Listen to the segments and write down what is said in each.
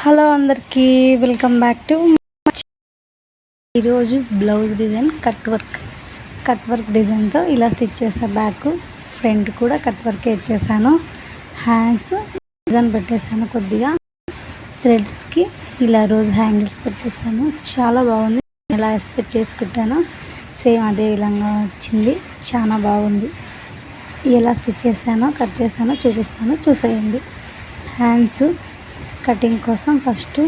Hello అందరికీ welcome back to ఈరోజు blouse design cut work. Cut work డిజైన్తో ఇలా స్టిచ్ చేసా బ్యాక్ ఫ్రంట్ కూడా కట్ వర్క్ ఇచ్చేసాను హ్యాండ్స్ డిజైన్ పెట్టేశాను కొద్దిగా. థ్రెడ్స్కి ఇలా రోజు హ్యాంగిల్స్ పెట్టేశాను. చాలా బాగుంది. ఎలా ఎక్స్పెక్ట్ చేసుకుంటానో సేమ్ అదే విధంగా వచ్చింది. చాలా బాగుంది. ఎలా స్టిచ్ చేశానో కట్ చేశానో చూపిస్తాను. చూసేయండి. హ్యాండ్స్ కటింగ్ కోసం ఫస్ట్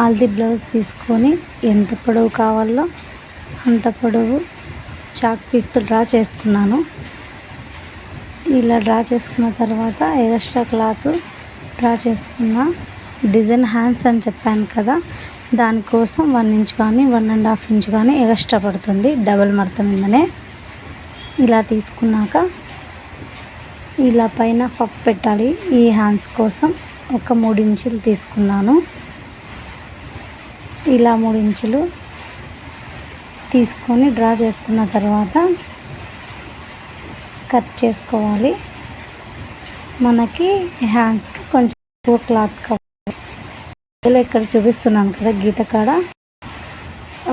ఆల్ది బ్లౌజ్ తీసుకొని ఎంత పొడవు కావాలో అంత పొడవు చాక్ పీస్తో డ్రా చేసుకున్నాను. ఇలా డ్రా చేసుకున్న తర్వాత ఎక్స్ట్రా క్లాత్ డ్రా చేసుకున్న డిజైన్ హ్యాండ్స్ అని చెప్పాను కదా దానికోసం వన్ ఇంచ్ కానీ వన్ అండ్ హాఫ్ ఇంచ్ కానీ ఎక్స్ట్రా పడుతుంది డబల్ మడత మీదనే. ఇలా తీసుకున్నాక ఇలా పైన పఫ్ పెట్టాలి ఈ హ్యాండ్స్ కోసం. ఒక మూడు ఇంచులు తీసుకున్నాను. ఇలా మూడు ఇంచులు తీసుకొని డ్రా చేసుకున్న తర్వాత కట్ చేసుకోవాలి. మనకి హ్యాండ్స్కి కొంచెం ఎక్కువ క్లాత్ కావాలి. ఇక్కడ చూపిస్తున్నాను కదా గీత కాడ.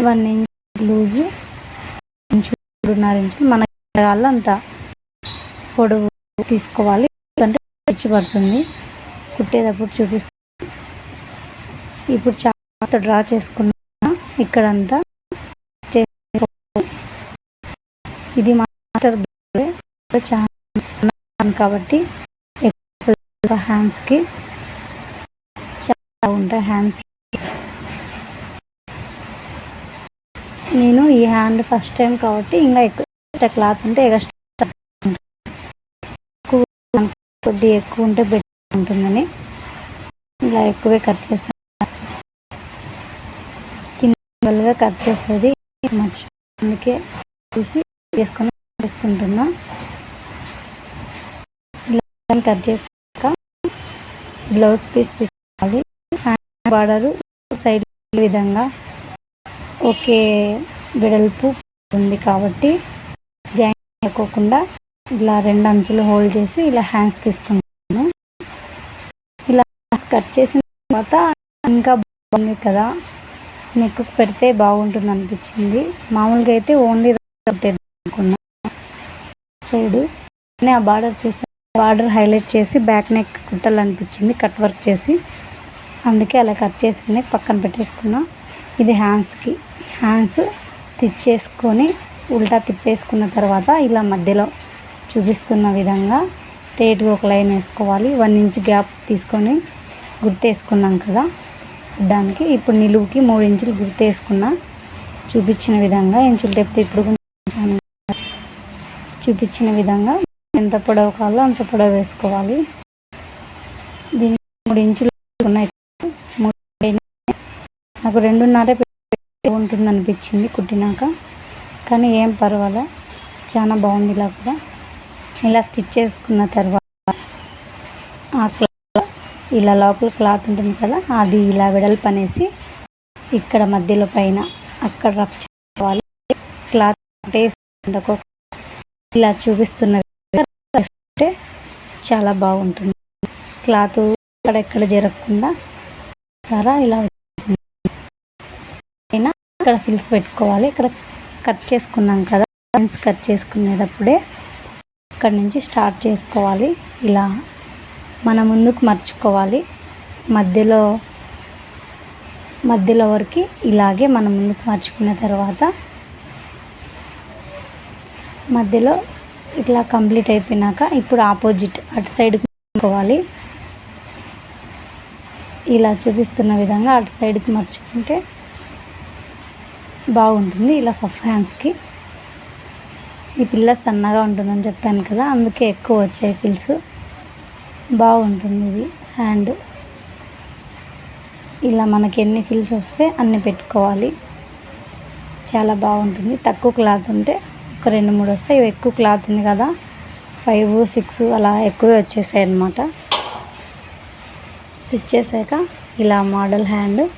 వన్ ఇంచ్ లూజు మూడున్నర ఇంచులు మనకి అంత పొడవు తీసుకోవాలి. అంటే ఖర్చు పడుతుంది కుట్టేటప్పుడు చూపిస్తాను ఇప్పుడు చాలా డ్రా చేసుకున్నా. ఇక్కడంతా ఇది మాస్టర్ చాలా కాబట్టి హ్యాండ్స్కి చాలా ఉంటాయి హ్యాండ్స్ నేను ఈ హ్యాండ్ ఫస్ట్ టైం కాబట్టి ఇంకా ఎక్కువ క్లాత్ ఉంటే ఎక్స్ట్రా కొద్ది ఎక్కువ ఉంటే బెటర్ ఉంటుందని ఇలా ఎక్కువే కట్ చేసాను కింద కట్ చేసేది మర్చి అందుకే చూసి చేసుకొని చేసుకుంటున్నా. ఇలా కట్ చేసాక బ్లౌజ్ పీస్ తీసుకోవాలి. హ్యాండ్ బార్డరు సైడ్ విధంగా ఒకే వెడల్పు ఉంది కాబట్టి జాయిన్ అయిపోకుండా ఇలా రెండు అంచులు హోల్డ్ చేసి ఇలా హ్యాండ్స్ తీసుకుంటాం కట్ చేసిన తర్వాత ఇంకా బాగుంది కదా. నెక్కు పెడితే బాగుంటుంది అనిపించింది. మామూలుగా అయితే ఓన్లీ అనుకున్నా. సైడు ఆ బార్డర్ చేసి బార్డర్ హైలైట్ చేసి బ్యాక్ నెక్ కుట్టాలనిపించింది కట్ వర్క్ చేసి. అందుకే అలా కట్ చేసి పక్కన పెట్టేసుకున్నా. ఇది హ్యాండ్స్కి హ్యాండ్స్ స్టిచ్ చేసుకొని ఉల్టా తిప్పేసుకున్న తర్వాత ఇలా మధ్యలో చూపిస్తున్న విధంగా స్ట్రేట్గా ఒక లైన్ వేసుకోవాలి. వన్ ఇంచ్ గ్యాప్ తీసుకొని గుర్తేసుకున్నాం కదా? దానికి ఇప్పుడు నిలువుకి మూడు ఇంచులు గుర్తేసుకున్నా. చూపించిన విధంగా ఇంచులు టెప్తే ఇప్పుడు చూపించిన విధంగా ఎంత పొడవు కావాలో అంత పొడవు వేసుకోవాలి. దీనికి మూడు ఇంచులు ఉన్నాయి. నాకు రెండున్నర ఉంటుంది అనిపించింది కుట్టినాక. కానీ ఏం పర్వాలే. చాలా బాగుంది ఇలా కూడా. ఇలా స్టిచ్ చేసుకున్న తర్వాత ఆ ఇలా లోపల క్లాత్ ఉంటుంది కదా అది ఇలా వెడల్పు అనేసి ఇక్కడ మధ్యలో పైన అక్కడ రఫ్ చేసుకోవాలి క్లాత్ ఇలా చూపిస్తున్న చాలా బాగుంటుంది. క్లాత్ అక్కడెక్కడ జరగకుండా తర ఇలా అయినా ఇక్కడ ఫిల్స్ పెట్టుకోవాలి. ఇక్కడ కట్ చేసుకున్నాం కదా కట్ చేసుకునేటప్పుడే ఇక్కడ నుంచి స్టార్ట్ చేసుకోవాలి. ఇలా మన ముందుకు మర్చుకోవాలి. మధ్యలో మధ్యలో వరకు ఇలాగే మనం ముందుకు మర్చుకున్న తర్వాత మధ్యలో ఇట్లా కంప్లీట్ అయిపోయినాక ఇప్పుడు ఆపోజిట్ అటు సైడ్కి మర్చుకోవాలి. ఇలా చూపిస్తున్న విధంగా అటు సైడ్కి మర్చుకుంటే బాగుంటుంది. ఇలా ఫఫ్ హ్యాండ్స్కి ఈ పిల్ల సన్నగా ఉంటుందని చెప్పాను కదా అందుకే ఎక్కువ వచ్చాయి పిల్స్. బాగుంటుంది ఇది. హ్యాండ్ ఇలా మనకి ఎన్ని ఫిల్స్ వస్తే అన్ని పెట్టుకోవాలి. చాలా బాగుంటుంది. తక్కువ క్లాత్ ఉంటే ఒక రెండు మూడు వస్తాయి. ఇవి ఎక్కువ క్లాత్ ఉంది కదా ఫైవ్ సిక్స్ అలా ఎక్కువే వచ్చేసాయి అన్నమాట. స్టిచ్ చేశాక ఇలా మోడల్ హ్యాండ్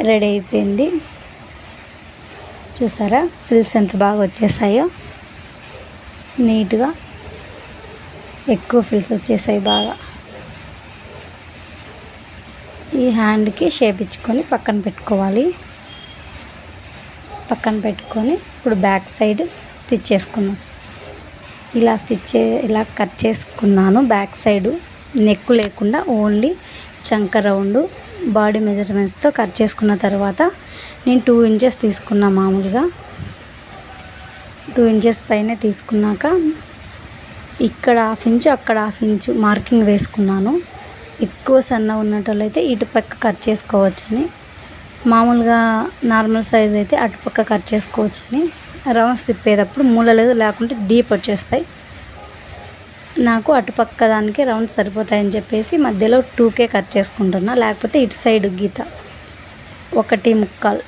రెడీ అయిపోయింది. చూసారా? ఫిల్స్ ఎంత బాగా వచ్చేసాయో. నీట్గా ఎక్కువ ఫిల్స్ వచ్చేసాయి బాగా. ఈ హ్యాండ్కి షేప్ ఇచ్చుకొని పక్కన పెట్టుకోవాలి. పక్కన పెట్టుకొని ఇప్పుడు బ్యాక్ సైడ్ స్టిచ్ చేసుకుందాం. ఇలా స్టిచ్ ఇలా కట్ చేసుకున్నాను బ్యాక్ సైడు నెక్ లేకుండా ఓన్లీ చంక రౌండ్ బాడీ మెజర్మెంట్స్తో కట్ చేసుకున్న తర్వాత నేను టూ ఇంచెస్ తీసుకున్నా మామూలుగా. టూ ఇంచెస్ పైన తీసుకున్నాక ఇక్కడ హాఫ్ ఇంచు అక్కడ హాఫ్ ఇంచు మార్కింగ్ వేసుకున్నాను. ఎక్కువ సన్న ఉన్నట్టయితే ఇటు పక్క కట్ చేసుకోవచ్చని. మామూలుగా నార్మల్ సైజ్ అయితే అటుపక్క కట్ చేసుకోవచ్చని. రౌండ్స్ తిప్పేటప్పుడు మూలలేదు లేకుంటే డీప్ వచ్చేస్తాయి. నాకు అటుపక్క దానికి రౌండ్ సరిపోతాయని చెప్పేసి మధ్యలో టూకే కట్ చేసుకుంటున్నా. లేకపోతే ఇటు సైడ్ గీత. ఒకటి ముక్కాలు.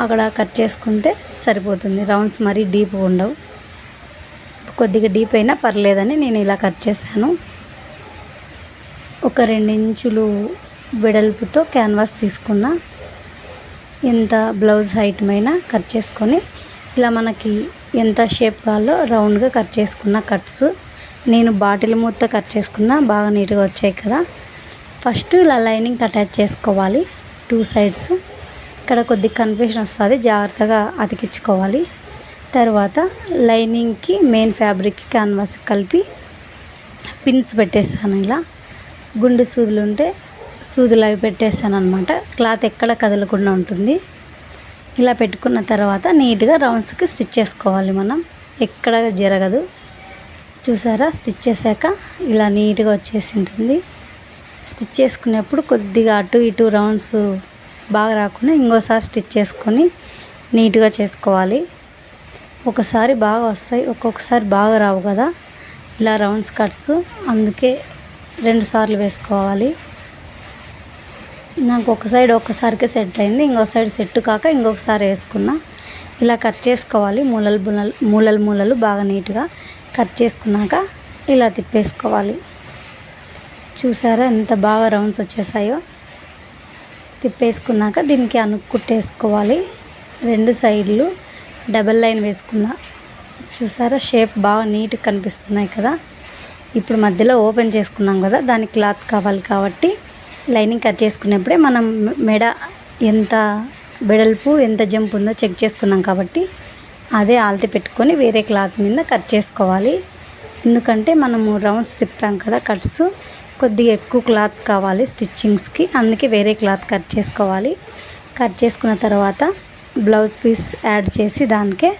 అక్కడ కట్ చేసుకుంటే సరిపోతుంది. రౌండ్స్ మరీ డీప్ ఉండవు. కొద్దిగా డీప్ అయినా పర్లేదని నేను ఇలా కట్ చేశాను. ఒక రెండించులు వెడల్పుతో క్యాన్వాస్ తీసుకున్న ఎంత బ్లౌజ్ హైట్ పైన కట్ చేసుకొని ఇలా మనకి ఎంత షేప్ కావాలో రౌండ్గా కట్ చేసుకున్న కట్స్ నేను బాటిల్ మూత కట్ చేసుకున్న బాగా నీట్గా వచ్చాయి కదా. ఫస్ట్ ఇలా లైనింగ్ అటాచ్ చేసుకోవాలి. Two sides. ఇక్కడ కొద్ది కన్ఫ్యూషన్ వస్తుంది. జాగ్రత్తగా అతికించుకోవాలి. తర్వాత లైనింగ్కి మెయిన్ ఫ్యాబ్రిక్ క్యాన్వాస్ కలిపి పిన్స్ పెట్టేసాను ఇలా. గుండు సూదులు ఉంటే సూదులు అవి పెట్టేసాను అనమాట క్లాత్ ఎక్కడ కదలకుండా ఉంటుంది. ఇలా పెట్టుకున్న తర్వాత నీట్గా రౌండ్స్కి స్టిచ్ చేసుకోవాలి మనం. ఎక్కడ జరగదు. చూసారా? స్టిచ్ చేశాక ఇలా నీట్గా వచ్చేసి ఉంటుంది స్టిచ్ చేసుకునేప్పుడు కొద్దిగా అటు ఇటు రౌండ్స్ బాగా రాకుండా ఇంకోసారి స్టిచ్ చేసుకొని నీట్గా చేసుకోవాలి. ఒకసారి బాగా వస్తాయి ఒక్కొక్కసారి బాగా రావు కదా. ఇలా రౌండ్స్ కట్స్. అందుకే రెండు సార్లు వేసుకోవాలి. నాకు ఒక సైడ్ ఒక్కసారికే సెట్ అయింది ఇంకో సైడ్ సెట్ కాక ఇంకొకసారి వేసుకున్నా. ఇలా కట్ చేసుకోవాలి మూలలు మూలలు మూలలు మూలలు బాగా నీట్గా కట్ చేసుకున్నాక ఇలా తిప్పేసుకోవాలి. చూసారా ఎంత బాగా రౌండ్స్ వచ్చేసాయో. తిప్పేసుకున్నాక దీనికి అనుకుట్టేసుకోవాలి రెండు సైడ్లు డబల్ లైన్ వేసుకున్నా. చూసారా? షేప్ బాగా నీట్గా కనిపిస్తున్నాయి కదా? ఇప్పుడు మధ్యలో ఓపెన్ చేసుకున్నాం కదా? దానికి క్లాత్ కావాలి కాబట్టి లైనింగ్ కట్ చేసుకునేప్పుడే మనం మెడ ఎంత వెడల్పు ఎంత జంప్ ఉందో చెక్ చేసుకున్నాం కాబట్టి అదే ఆల్తి పెట్టుకొని వేరే క్లాత్ మీద కట్ చేసుకోవాలి. ఎందుకంటే మనము రౌండ్స్ తిప్పాం కదా కట్స్ కొద్దిగా ఎక్కువ క్లాత్ కావాలి స్టిచ్చింగ్స్కి. అందుకే వేరే క్లాత్ కట్ చేసుకోవాలి. కట్ చేసుకున్న తర్వాత బ్లౌజ్ పీస్ యాడ్ చేసి దానికే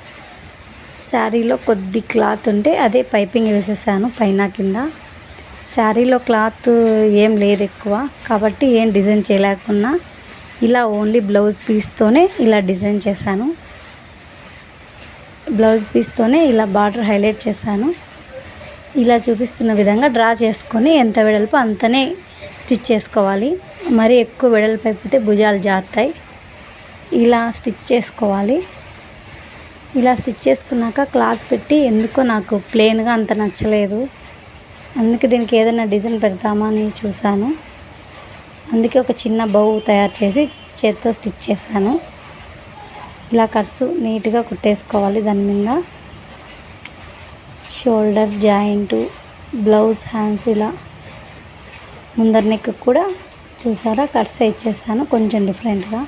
శారీలో కొద్ది క్లాత్ ఉంటే అదే పైపింగ్ వేసేసాను పైన కింద. శారీలో క్లాత్ ఏం లేదు ఎక్కువ. కాబట్టి ఏం డిజైన్ చేయలేకున్నా ఇలా ఓన్లీ బ్లౌజ్ పీస్తోనే ఇలా డిజైన్ చేశాను. బ్లౌజ్ పీస్తోనే ఇలా బార్డర్ హైలైట్ చేశాను. ఇలా చూపిస్తున్న విధంగా డ్రా చేసుకొని ఎంత వెడల్పు అంతనే స్టిచ్ చేసుకోవాలి. మరీ ఎక్కువ వెడల్పు అయిపోతే భుజాలు జారుతాయి. ఇలా స్టిచ్ చేసుకోవాలి. ఇలా స్టిచ్ చేసుకున్నాక క్లాత్ పెట్టి ఎందుకో నాకు ప్లెయిన్గా అంత నచ్చలేదు. అందుకే దీనికి ఏదైనా డిజైన్ పెడతామా అని చూశాను. అందుకే ఒక చిన్న బౌ తయారు చేసి చేత్తో స్టిచ్ చేశాను. ఇలా కట్స్ నీట్గా కుట్టేసుకోవాలి దాని మీద. షోల్డర్ జాయింటు బ్లౌజ్ హ్యాండ్స్ ఇలా ముందర నెక్ కూడా చూసారా? కట్స్ ఇచ్చేసాను కొంచెం డిఫరెంట్గా.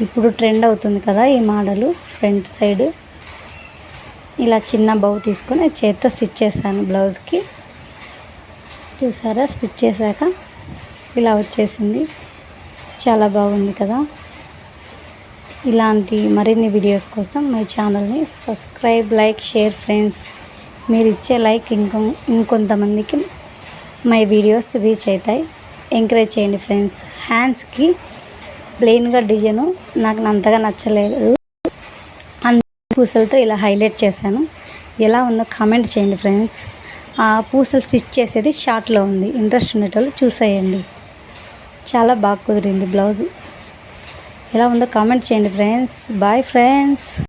ఇప్పుడు ట్రెండ్ అవుతుంది కదా ఈ మోడలు ఫ్రంట్ సైడ్. ఇలా చిన్న బౌ తీసుకొని చేత్తో స్టిచ్ చేశాను బ్లౌజ్కి. చూసారా? స్టిచ్ చేశాక ఇలా వచ్చేసింది. చాలా బాగుంది కదా? ఇలాంటి మరిన్ని వీడియోస్ కోసం మై ఛానల్ని సబ్స్క్రైబ్ లైక్ షేర్ ఫ్రెండ్స్. మీరు ఇచ్చే లైక్ ఇంకొ ఇంకొంతమందికి మై వీడియోస్ రీచ్ అవుతాయి. ఎంకరేజ్ చేయండి ఫ్రెండ్స్. హ్యాండ్స్కి ప్లెయిన్గా డిజైను నాకు అంతగా నచ్చలేదు. అందుకే పూసలతో ఇలా హైలైట్ చేశాను. ఎలా ఉందో కామెంట్ చేయండి ఫ్రెండ్స్. ఆ పూసలు స్టిచ్ చేసేది షార్ట్లో ఉంది. ఇంట్రెస్ట్ ఉండేటోళ్ళు చూసేయండి. చాలా బాగా కుదిరింది బ్లౌజు. ఎలా ఉందో కామెంట్ చేయండి ఫ్రెండ్స్. Bye friends.